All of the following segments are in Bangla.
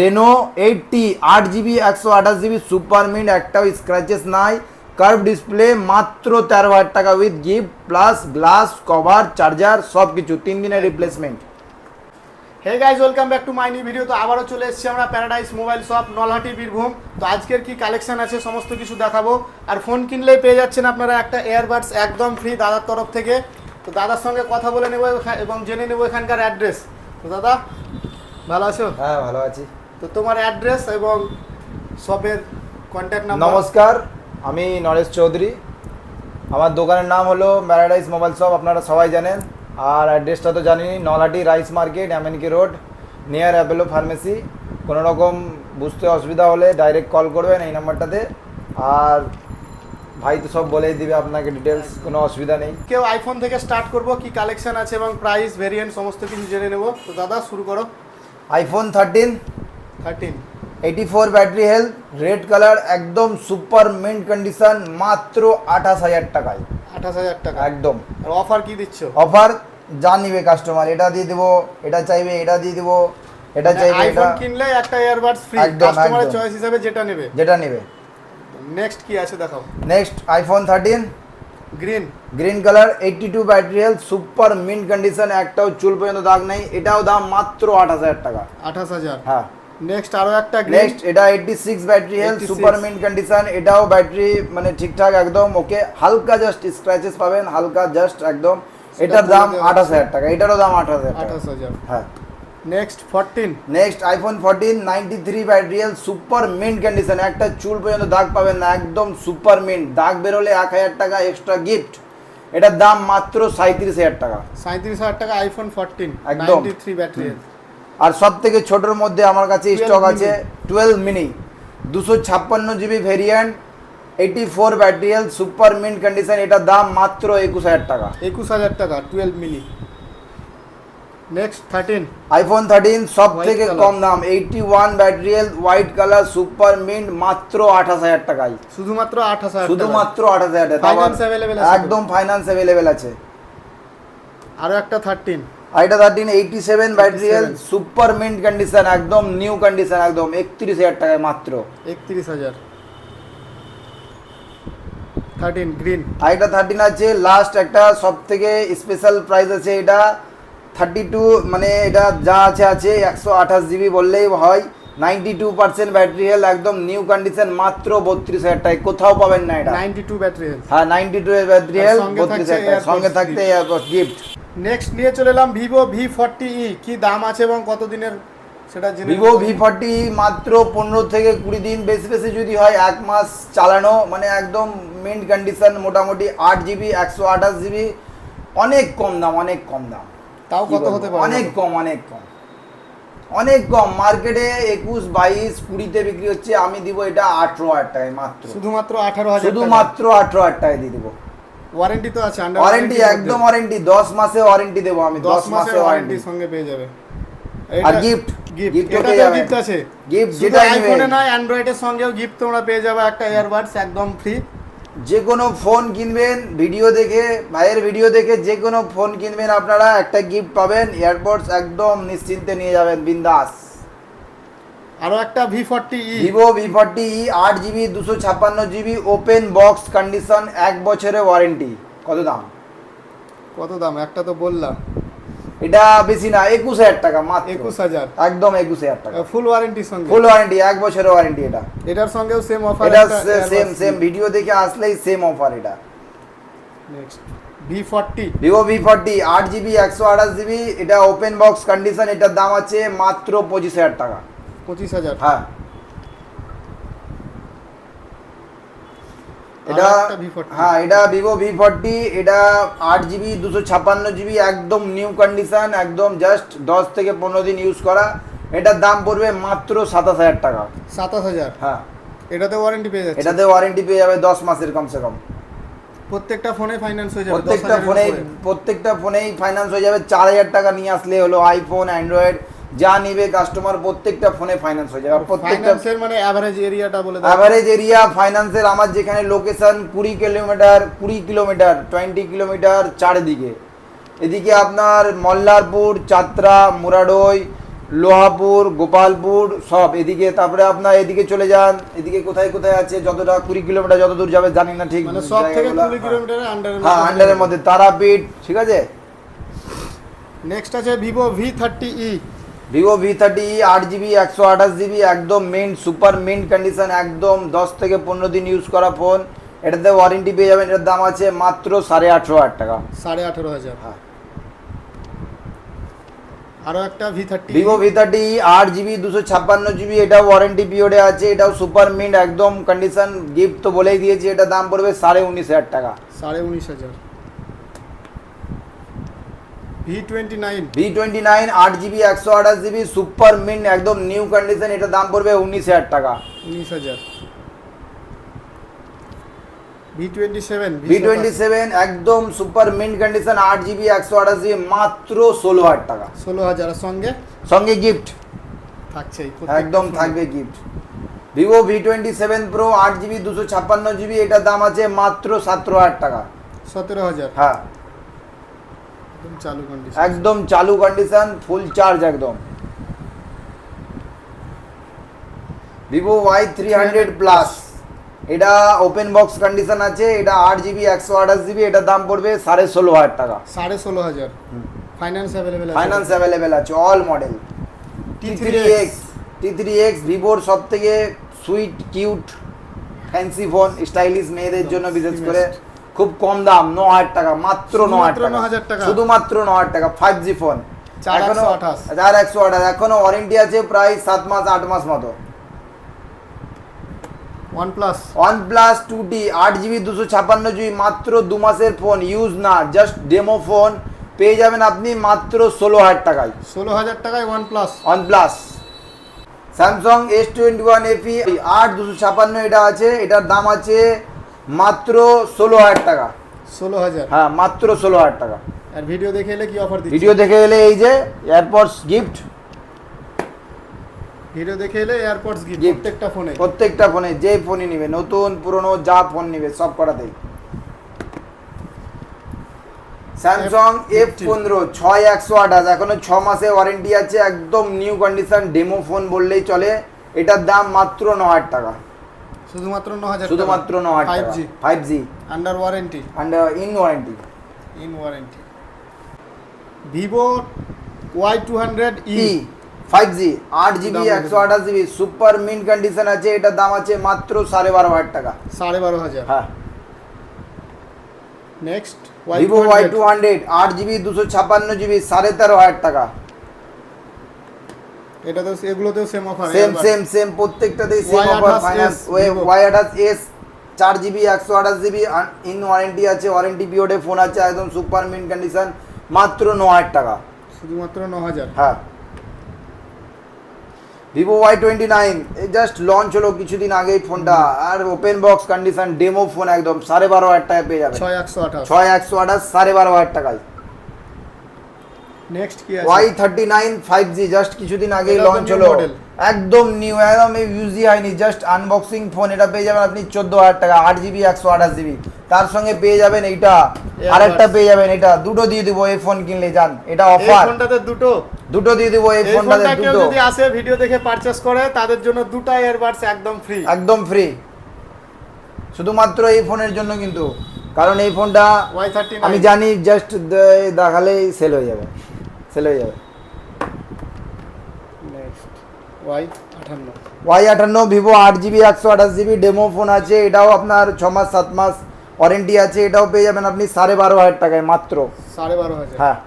রেনো এইটটি আট জিবি একশো আঠাশ জিবি সুপার মিন্ট একটাও স্ক্র্যাচেস নাই। কার্ভ ডিসপ্লে মাত্র তেরো হাজার টাকা with gift plus glass cover charger সব কিছু তিন দিনের replacement hey guys welcome back to my new video তো আবারও চলে এসেছি আমরা paradise mobile shop Nalhati Birbhum. তো আজকের কি কালেকশন আছে সমস্ত কিছু দেখাবো। আর ফোন কিনলেই পেয়ে যাচ্ছেন আপনারা একটা এয়ারবাডস একদম ফ্রি দাদার তরফ থেকে। তো দাদার সঙ্গে কথা বলে নেব এবং জেনে নেব এখানকার অ্যাড্রেস তো দাদা ভালো আছো? হ্যাঁ ভালো আছি। তো তোমার অ্যাড্রেস এবং শপের কন্ট্যাক্ট নাম্বার নমস্কার আমি নরেশ চৌধুরী। আমার দোকানের নাম হলো প্যারাডাইস মোবাইল শপ আপনারা সবাই জানেন। আর অ্যাড্রেসটা তো জানি Nalhati rice market MNK road near Apollo pharmacy কোনো রকম বুঝতে অসুবিধা হলে ডাইরেক্ট কল করবেন এই নাম্বারটাতে। আর ভাই তো সব বলেই দিবে আপনাকে ডিটেলস কোনো অসুবিধা নেই। কেউ আইফোন থেকে স্টার্ট করব কি কালেকশন আছে এবং প্রাইস ভেরিয়েন্ট সমস্ত কিছু জেনে নেব। তো দাদা শুরু করো। IPhone thirteen thirteen eighty four battery health red colour একদম সুপার মিন্ট কন্ডিশন মাত্র আঠাশ হাজার টাকায়। আঠাশ হাজার টাকা। একদম। অফার কি দিচ্ছ? অফার যা নিবে কাস্টমার এটা দিয়ে দেবো এটা চাইবে এটা দিয়ে দেবো এটা চাইবে এটা কিনলে একটা ইয়ারবাডস ফ্রি কাস্টমারের চয়েস হিসাবে যেটা নেবে। যেটা নেবে। নেক্সট কি আছে দেখাও। Next iPhone thirteen green green colour eighty two battery super mint condition একটাও চুল পর্যন্ত দাগ নেই এটাও দাম মাত্র আঠাশ হাজার টাকা। আঠাশ হাজার। হ্যাঁ। নেক্সট আরও একটা নেক্সট এটা eighty six battery health super mint condition এটাও ব্যাটারি মানে ঠিকঠাক একদম ওকে হালকা জাস্ট স্ক্র্যাচেস পাবেন হালকা জাস্ট একদম। এটার দাম দেওয়া আঠাশ হাজার টাকা এটারও দাম আঠাশ হাজার টাকা। আঠাশ হাজার। হ্যাঁ। Next fourteen next iPhone fourteen ninety three ব্যাটারিয়াল super mint condition একটা চুল পর্যন্ত দাগ পাবেন না একদম সুপার মিন্ট দাগ বেরোলে এক হাজার টাকা এক্সট্রা গিফট এটার দাম মাত্র সাঁত্রিশ হাজার টাকা। সাঁত্রিশ হাজার টাকা আইফোন ফোরটিন একদম। থ্রি ব্যাটারি আর সব থেকে ছোটোর মধ্যে আমার কাছে স্টক আছে টুয়েলভ মিনি দুশো ছাপ্পান্ন GB variant eighty four ব্যাটারিয়াল super mint condition এটার দাম মাত্র একুশ হাজার টাকা। একুশ হাজার টাকা twelve mini next thirteen iPhone thirteen সব থেকে। কম দাম। Eighty one ব্যাটারিয়াল white colour super mint মাত্র আঠাশ হাজার টাকায়। শুধুমাত্র আঠাশ হাজার শুধুমাত্র আঠাশ হাজার টাকা? একদম ফাইন্যান্স অ্যাভেলেবেল আছে। আরও একটা থার্টিন আইটা থার্টিন এইটি সেভেন ব্যাটারিয়াল 87 সুপার মিন্ট কন্ডিশন একদম নিউ কন্ডিশন একদম একত্রিশ হাজার টাকায় মাত্র। একত্রিশ হাজার। থার্টিন গ্রিন আইটা থার্টিন আছে লাস্ট একটা সব থেকে স্পেশাল প্রাইস আছে এটা। থার্টি টু মানে এটা যা আছে আছে একশো আঠাশ জিবি বললেই হয়। Ninety two percent battery health একদম নিউ কন্ডিশন মাত্র বত্রিশ হাজার টাকায়। কোথাও পাবেন না এটা। নাইনটি টু ব্যাটারি হ্যাঁ নাইনটি টু ব্যাটারি হেল বত্রিশ হাজার টাকা। সঙ্গে থাকতে গিফট নেক্সট নিয়ে চলে এলাম ভিভো ভি ফর্টি ই কি দাম আছে এবং কত দিনের সেটা জেনে ভিভো ভি ফর্টি মাত্র পনেরো থেকে কুড়ি দিন বেশি বেশি যদি হয় এক মাস চালানো মানে একদম মিন্ট কন্ডিশন মোটামুটি আট জিবি একশো আঠাশ জিবি অনেক কম দাম অনেক কম দাম। তাও কত হতে পারে অনেক কম অনেক কম। অনেক কম। মার্কেটে একুশ বাইশ কুড়িতে বিক্রি হচ্ছে আমি দিব এটা আঠেরো হাজার টাকায় মাত্র। শুধুমাত্র আঠারো হাজার শুধুমাত্র আঠেরো হাজার টাকায় দিয়ে দেবো। ওয়ারেন্টি তো আছে আন্ডার ওয়ারেন্টি একদম ওয়ারেন্টি দশ মাসে ওয়ারেন্টি দেবো আমি দশ মাসের ওয়ারেন্টি সঙ্গে পেয়ে যাবে। আর গিফট এটা গিফট আছে। শুধু যেটাই আইফোনে নয় অ্যান্ড্রয়েডের সঙ্গেও গিফট তোমরা পেয়ে যাবে একটা ইয়ারবাডস একদম ফ্রি যে কোনো ফোন কিনবেন ভিডিও দেখে ভাইয়ের ভিডিও দেখে যে কোনো ফোন কিনবেন আপনারা একটা গিফট পাবেন এয়ারপোর্টস একদম নিশ্চিন্তে নিয়ে যাবেন বিন্দাস। আরও একটা V forty E Vivo V forty E আট জিবি দুশো ছাপ্পান্ন জিবি ওপেন বক্স কন্ডিশন এক বছরের ওয়ারেন্টি কত দাম? কত দাম? একটা তো বললাম। এটা বেশি না একুশ হাজার টাকা মাত্র। একুশ হাজার। একদম একুশ হাজার টাকা। ফুল ওয়ারেন্টির সঙ্গে। ফুল ওয়ারেন্টি এক বছরের ওয়ারেন্টি এটা। এটার সঙ্গেও সেম অফার এটা সেম সেম ভিডিও দেখে আসলেই সেম অফার এটা। Next V forty Vivo V forty আট জিবি একশো আঠাশ জিবি এটা ওপেন বক্স কন্ডিশন এটার দাম আছে মাত্র পঁচিশ হাজার টাকা। পঁচিশ হাজার। হ্যাঁ। এটা আর একটা V40 হ্যাঁ এটা ভিভো ভি ফর্টি এটা আট জিবি দুশো ছাপ্পান্ন জিবি একদম নিউ কন্ডিশন একদম জাস্ট দশ থেকে পনেরো দিন ইউজ করা। এটার দাম পড়বে মাত্র সাতাশ হাজার টাকা। সাতাশ হাজার? হ্যাঁ। এটাতে ওয়ারেন্টি পেয়ে যাচ্ছে। এটাতে ওয়ারেন্টি পেয়ে যাবে দশ মাসের কমসে কম। প্রত্যেকটা ফোনে ফাইন্যান্স হয়ে যাবে প্রত্যেকটা ফোনেই প্রত্যেকটা ফোনেই ফাইন্যান্স হয়ে যাবে। চার হাজার টাকা নিয়ে আসলে হলো আইফোন অ্যান্ড্রয়েড যা নিবে কাস্টমার প্রত্যেকটা ফোনে ফাইন্যান্স হয়ে যাবে। প্রত্যেকটা মানে অ্যাভারেজ এরিয়াটা বলে দাও অ্যাভারেজ এরিয়া ফাইন্যান্সের আমার যেখানে লোকেশন কুড়ি কিলোমিটার কুড়ি কিলোমিটার টোয়েন্টি কিলোমিটার চারিদিকে। এদিকে আপনার মল্লারপুর চাত্রা মুরাডই লোহাপুর গোপালপুর সব। এদিকে তারপরে আপনার এদিকে চলে যান। এদিকে কোথায় কোথায় আছে যতটা কুড়ি কিলোমিটার যত দূর যাবে জানি না ঠিক। মানে সব থেকে। কুড়ি হ্যাঁ আন্ডারের মধ্যে। তারাপীঠ ঠিক আছে? নেক্সট আছে Vivo V thirty E Vivo V thirty আট জিবি একশো আঠাশ জিবি একদম মেন সুপার মিন্ট কন্ডিশন একদম দশ থেকে পনেরো দিন ইউজ করা ফোন এটাতে ওয়ারেন্টি পেয়ে যাবেন এটার দাম আছে মাত্র সাড়ে আঠেরো হাজার টাকা। সাড়ে আঠেরো হাজার। হ্যাঁ। আরও একটা V thirty Vivo V thirty আট জিবি দুশো ছাপ্পান্ন জিবি এটাও ওয়ারেন্টি পিরিয়ডে আছে এটাও সুপার মিন্ট একদম কন্ডিশন গিফট তো বলেই দিয়েছি এটা দাম পড়বে সাড়ে উনিশ হাজার টাকা। সাড়ে উনিশ হাজার। ভি আট জিবি একশো আঠাশ জিবি সুপার মিন্ট একদম নিউ কন্ডিশন এটা দাম পড়বে উনিশ হাজার টাকা। উনিশ হাজার। ভি টোয়েন্টি সেভেন একদম সুপার মিন্ট কন্ডিশন আট জিবি একশো আঠাশ জিবি মাত্র ষোলো হাজার টাকা। ষোলো হাজার। সঙ্গে? সঙ্গে গিফট একদম থাকবে gift Vivo V twenty seven pro আট জিবি দুশো ছাপ্পান্ন জিবি এটার দাম আছে মাত্র সতেরো হাজার টাকা। সতেরো হাজার। হ্যাঁ। একদম চালু কন্ডিশন একদম চালু কন্ডিশন ফুল চার্জ একদম। Vivo Y three hundred plus এটা ওপেন বক্স কন্ডিশন আছে এটা আট জিবি একশো আঠাশ জিবি এটার দাম পড়বে সাড়ে ষোলো হাজার টাকা। সাড়ে ষোলো হাজার। ফাইন্যান্স অ্যাভেলেবেল ফাইন্যান্স অ্যাভেলেবেল আছে all model T three X T three X ভিভোর সব থেকে sweet cute fancy phone stylish মেয়েদের জন্য বিশেষ করে খুব কম দাম ন হাজার টাকা মাত্র ন হাজার টাকা। শুধুমাত্র ন হাজার টাকা ফাইভ জি ফোন এখনও চার একশো আঠাশ। এখনও ওয়ারেন্টি আছে প্রায় সাত মাস আট মাস মতো। মাত্র দু মাসের ফোন ইউজ না জাস্ট ডেমো ফোন পেয়ে যাবেন আপনি মাত্র ষোলো হাজার টাকায়। ষোলো হাজার টাকায় one plus one plus Samsung S twenty one FE আট দুশো ছাপান্ন এটা আছে এটার দাম আছে মাত্র ষোলো হাজার টাকা। ষোলো হাজার? হ্যাঁ মাত্র ষোলো হাজার টাকা। আর ভিডিও দেখে এলে কি অফার দিচ্ছি? ভিডিও দেখে এলে এই যে এয়ারপডস গিফট ভিডিও দেখে এলে এয়ারপডস গিফট প্রত্যেকটা ফোনে প্রত্যেকটা ফোনে যে ফোনই নিবে নতুন পুরনো যা ফোন নিবে সব কটাতেই। স্যামসাং এফ পনেরো ছয় একশো আঠাশ এখনও ছ মাসে ওয়ারেন্টি আছে একদম নিউ কন্ডিশন ডেমো ফোন বললেই চলে। এটার দাম মাত্র ন হাজার টাকা। শুধুমাত্র ন হাজার শুধুমাত্র ন হাজার ফাইভ টাকা। G five G under warranty under in warranty in warranty Vivo Y two hundred E E five G আট জিবি একশো আঠাশ জিবি সুপার মিন কন্ডিশন আছে এটার দাম আছে মাত্র সাড়ে বারো হাজার টাকা। সাড়ে বারো হাজার। হ্যাঁ। Next Vivo Y two hundred আট জিবি দুশো ছাপান্ন জিবি সাড়ে তেরো হাজার টাকা। এটা তো এগুলোতেও same offer same same same প্রত্যেকটাতেই same offer finance. Y আঠাশ এস চার জিবি একশো আঠাশ জিবি ইন ওয়ারেন্টি আছে ওয়ারেন্টি পিরিয়ডে ফোন আছে একদম সুপার মিন কন্ডিশন মাত্র ন হাজার টাকা। শুধুমাত্র ন হাজার? হ্যাঁ। Vivo Y twenty nine just launch হলো কিছুদিন আগেই ফোনটা আর open box condition demo phone একদম সাড়ে বারো হাজার টাকায় পেয়ে যাবে। ছয় একশো আঠাশ। ছয় একশো আঠাশ সাড়ে বারো হাজার টাকায়। নেক্সট কি আছে? Thirty nine five G just কিছুদিন আগেই লঞ্চ হলো। একদম নিউ একদম হয়নি জাস্ট আনবক্সিং ফোন এটা পেয়ে যাবেন আপনি চোদ্দ হাজার টাকা আট জিবি একশো আঠাশ জিবি তার সঙ্গে পেয়ে যাবেন এইটা পেয়ে যাবেন এটা দুটো দিয়ে দিব এই ফোন কিনলে যান এটা অফার ফোনটাতে দুটো? দুটো দিয়ে দিব এই ফোনটাতে দুটো। যদি আসে ভিডিও দেখে পারচেস করে তাদের জন্য দুটো এয়ারবাডস একদম ফ্রি একদম ফ্রি শুধুমাত্র এই ফোনের জন্য কিন্তু। কারণ এই ফোনটা আমি জানি জাস্ট দেখালেই সেল হয়ে যাবে। সেল হয়ে যাবে। নেক্সট ওয়াই আঠান্ন। ওয়াই আটান্ন ভিভো আট জিবি একশো আঠাশ জিবি ডেমো ফোন আছে। এটাও আপনার ছ মাস সাত মাস ওয়ারেন্টি আছে। এটাও পেয়ে যাবেন আপনি সাড়ে বারো হাজার টাকায় মাত্র। সাড়ে বারো হাজার। হ্যাঁ।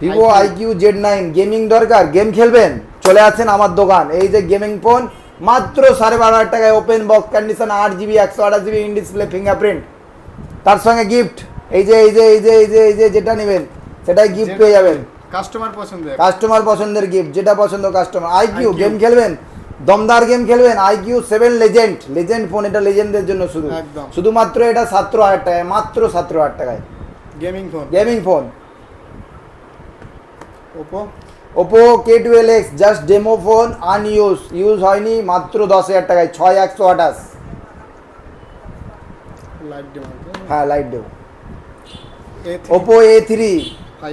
Vivo. IQOO Z nine gaming দরকার। গেম খেলবেন? চলে আসেন আমার দোকান। এই যে গেমিং ফোন মাত্র সাড়ে বারো হাজার টাকায় ওপেন বক্স কন্ডিশন আট জিবি একশো আঠাশ জিবি ইন ডিসপ্লে ফিঙ্গারপ্রিন্ট তার সঙ্গে গিফট এই যে এই যে এই যে এই যে এই যে যেটা নেবেন। সেটাই গিফট পেয়ে যাবেন। কাস্টমার পছন্দের। কাস্টমার পছন্দের গিফট যেটা পছন্দ কাস্টমার আইকিউ গেম খেলবেন? দমদার গেম খেলবেন? IQOO seven legend legend phone এটা লেজেন্ডদের জন্য শুধু। শুধুমাত্র এটা সতেরো হাজার টাকায় মাত্র সতেরো হাজার টাকায়। Gaming phone gaming phone Oppo Oppo K twelve X just demo phone unused use হয়নি মাত্র দশ হাজার টাকায় ছয় একশো আঠাশ। লাইট ডেমো হ্যাঁ লাইট দেবো ওপো এ থ্রি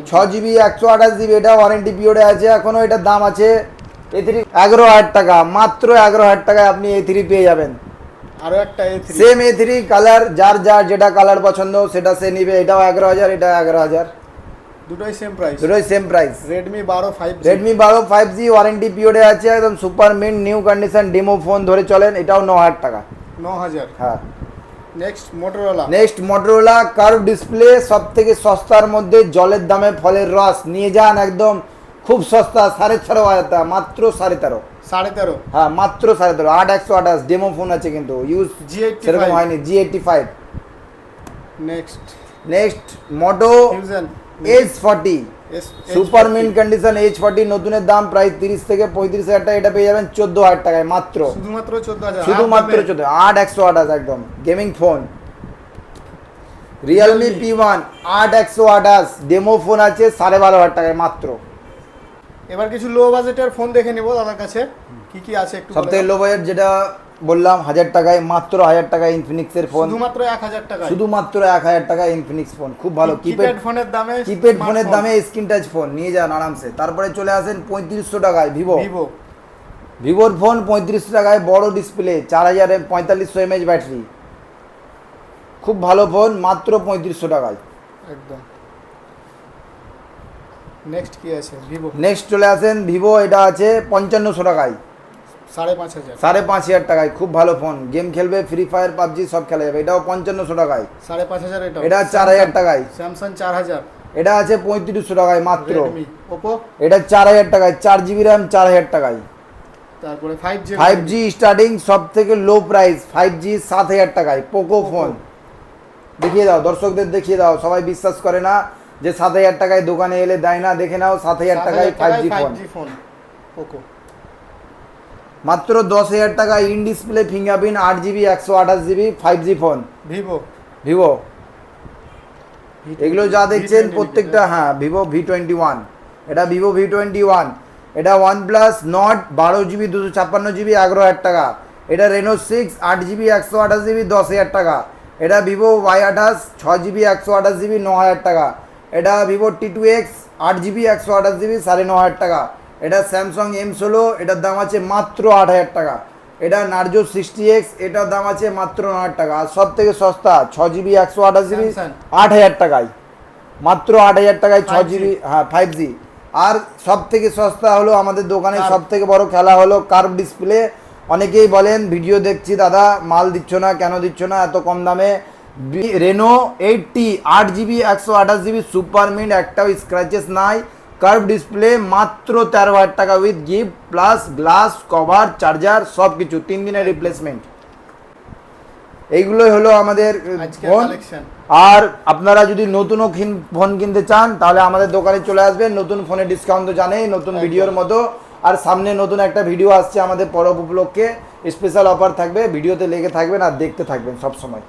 ছ জিবি একশো আঠাশ জিবি এটা ওয়ারেন্টি পিরিয়ডে আছে এখনও এটার দাম আছে এ থ্রি এগারো হাজার টাকা মাত্র এগারো হাজার টাকায় আপনি এ থ্রি পেয়ে যাবেন। আরও একটা A three same A three colour যার যার যেটা কালার পছন্দ সেটা সে নিবে এটাও এগারো হাজার এটা এগারো হাজার। দুটোই সেম প্রাইস দুটোই সেম প্রাইস রেডমি বারো ফাইভ রেডমি বারো ফাইভ জি ওয়ারেন্টি পিরিয়ডে আছে একদম super mint new condition demo phone ধরে চলেন এটাও ন হাজার টাকা। ন হাজার। হ্যাঁ। Next Motorola next Motorola curve display সব থেকে সস্তার মধ্যে জলের দামে ফলের রস। নিয়ে যান একদম খুব সস্তা সাড়ে তেরো হাজার টাকা মাত্র সাড়ে তেরো। সাড়ে তেরো। হ্যাঁ মাত্র সাড়ে তেরো। আট একশো আঠাশ ডেমো ফোন আছে কিন্তু ইউজ জি সেরকম হয়নি G eighty five next next Moto H forty super mint condition H forty নতুনের দাম প্রায় তিরিশ থেকে পঁয়ত্রিশ হাজার টাকা। এটা পেয়ে যাবেন চোদ্দ হাজার টাকায় মাত্র। শুধুমাত্র চোদ্দ হাজার শুধুমাত্র চোদ্দ আট একশো আঠাশ একদম। Gaming phone Realme P one আট একশো আঠাশ ডেমো ফোন আছে সাড়ে বারো হাজার টাকায় মাত্র। এবার কিছু লো বাজেটের ফোন দেখে নেব দাদার কাছে। কি কি আছে একটু সব থেকে লো বাজেট যেটা বললাম হাজার টাকায় মাত্র হাজার টাকায় ইনফিনিক্সের ফোন শুধুমাত্র এক হাজার টাকা শুধুমাত্র এক হাজার টাকায় ইনফিনিক্স ফোন খুব ভালো। কিপ্যাড ফোনের দামে কিপ্যাড ফোনের দামে স্ক্রিন টাচ ফোন নিয়ে যান আরামসে। তারপরে চলে আসেন পঁয়ত্রিশশো টাকায় ভিভো ভিভো ভিভোর ফোন পঁয়ত্রিশশো টাকায় বড় ডিসপ্লে চার হাজার পঁয়তাল্লিশশো এমএইচ ব্যাটারি খুব ভালো ফোন মাত্র পঁয়ত্রিশশো টাকায়। একদম। নেক্সট কি আছে? ভিভো নেক্সট চলে আসেন ভিভো এটা আছে পঞ্চান্নশো টাকায়। সাড়ে পাঁচ হাজার। টাকায় খুব ভালো ফোন গেম খেলবে ফ্রি ফায়ার পাবজি সব খেলা যাবে। এটাও পঞ্চান্নশো টাকায়। সাড়ে পাঁচ হাজার এটা চার হাজার টাকায়। স্যামসাং চার হাজার। এটা আছে পঁয়ত্রিশশো টাকায় মাত্র। ওপো এটা চার হাজার টাকায় চার জিবি র্যাম চার হাজার টাকায়। তারপরে five G five G starting সব থেকে লো প্রাইস ফাইভ জি সাত হাজার টাকায় পোকো ফোন দেখিয়ে দাও দর্শকদের দেখিয়ে দাও সবাই বিশ্বাস করে না যে সাত হাজার টাকায় দোকানে এলে দেয় না দেখে নাও সাত হাজার টাকায় ফাইভ জি ফোন ওপো মাত্র দশ হাজার টাকা ইন ডিসপ্লে ফিঙ্গারপ্রিন্ট আট জিবি একশো আঠাশ GB five G phone Vivo. Vivo. এগুলো যা দেখছেন প্রত্যেকটা হ্যাঁ ভিভো ভি টোয়েন্টি ওয়ান এটা ভিভো ভি টোয়েন্টি ওয়ান এটা ওয়ান প্লাস নট বারো জিবি দুশো ছাপ্পান্ন জিবি এগারো হাজার টাকা। এটা রেনো সিক্স আট জিবি একশো আঠাশ জিবি দশ হাজার টাকা। এটা ভিভো ওয়াই আঠাশ ছ জিবি একশো আঠাশ জিবি ন হাজার টাকা। এটা ভিভো টি টু এক্স আট জিবি একশো আঠাশ জিবি সাড়ে ন হাজার টাকা। এটা স্যামসাং এম ষোলো এটার দাম আছে মাত্র আট হাজার টাকা। এটা নার্জো সিক্সটি এক্স এটার দাম আছে মাত্র ন হাজার টাকা। আর সব থেকে সস্তা ছ জিবি একশো আঠাশ জিবি আট হাজার টাকায়। মাত্র আট হাজার টাকায় ছ জিবি হ্যাঁ ফাইভ জি আর সব থেকে সস্তা হলো আমাদের দোকানে সব থেকে বড় খেলা হলো কার্ভ ডিসপ্লে অনেকেই বলেন ভিডিও দেখছি দাদা মাল দিচ্ছ না কেন দিচ্ছ না এত কম দামে? রেনো এইটটি আট জিবি একশো আঠাশ জিবি সুপার মিন্ট একটাও স্ক্র্যাচেস নাই। কার্ভ ডিসপ্লে মাত্র তেরো হাজার টাকা with gift plus glass cover charger সব কিছু তিন দিনের রিপ্লেসমেন্ট এইগুলোই হলো আমাদের ফোন আর আপনারা যদি নতুনও ফোন কিনতে চান তাহলে আমাদের দোকানে চলে আসবেন। নতুন ফোনের ডিসকাউন্ট তো জানেই নতুন ভিডিওর মতো। আর সামনে নতুন একটা ভিডিও আসছে আমাদের পরব উপলক্ষে। স্পেশাল অফার থাকবে ভিডিওতে লেগে থাকবেন আর দেখতে থাকবেন সব সময়